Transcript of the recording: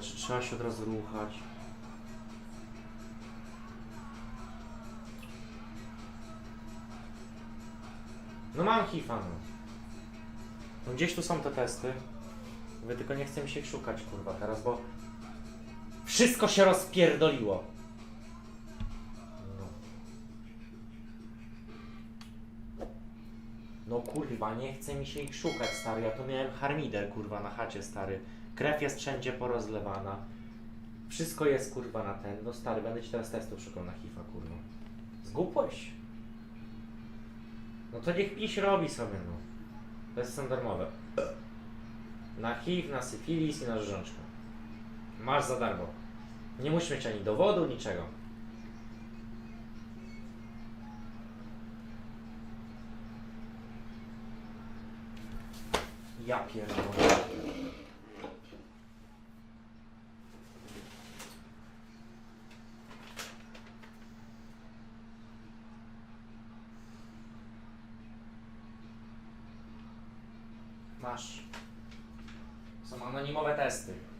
czy trzeba się od razu ruchać? No mam hifa, no. no. Gdzieś tu są te testy. Wy tylko nie chcę mi się szukać, kurwa, teraz, bo... Wszystko się rozpierdoliło. No kurwa, nie chce mi się ich szukać, stary. Ja tu miałem harmider, kurwa, na chacie, stary. Krew jest wszędzie porozlewana. Wszystko jest, kurwa, na ten. No stary, będę ci teraz testów szukał na hifa, kurwa. Zgupłeś? No to niech piś robi sobie, no. To jest standardowe. Na HIV, na syfilis i na rzeżączkę. Masz za darmo. Nie musisz mieć ani dowodu, niczego. Ja pierdolę. Masz. Są anonimowe testy.